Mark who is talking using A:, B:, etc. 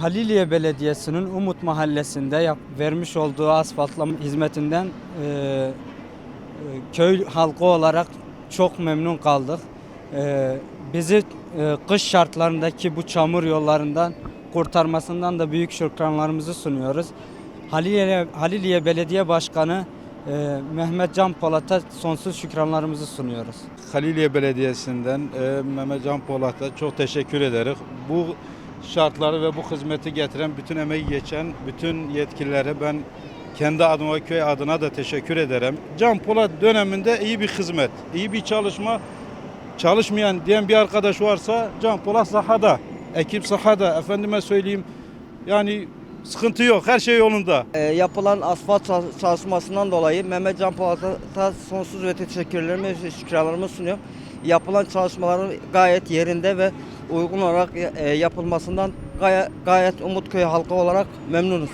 A: Haliliye Belediyesi'nin Umut Mahallesi'nde yap- vermiş olduğu asfaltlama hizmetinden e, e, köy halkı olarak çok memnun kaldık. E, bizi e, kış şartlarındaki bu çamur yollarından kurtarmasından da büyük şükranlarımızı sunuyoruz. Haliliye, Haliliye Belediye Başkanı e, Mehmet Can Polat'a sonsuz şükranlarımızı sunuyoruz.
B: Haliliye Belediyesi'nden e, Mehmet Can Polat'a çok teşekkür ederiz. Bu şartları ve bu hizmeti getiren, bütün emeği geçen bütün yetkililere ben kendi adıma köy adına da teşekkür ederim. Can Polat döneminde iyi bir hizmet, iyi bir çalışma. Çalışmayan diyen bir arkadaş varsa Can Polat sahada, ekip sahada. Efendime söyleyeyim yani sıkıntı yok, her şey yolunda.
C: E, yapılan asfalt çal- çalışmasından dolayı Mehmet Can Polat'a sonsuz ve teşekkürlerimi ve şükranlarımı sunuyorum. Yapılan çalışmaların gayet yerinde ve uygun olarak e, yapılmasından gayet, gayet Umutköy halkı olarak memnunuz.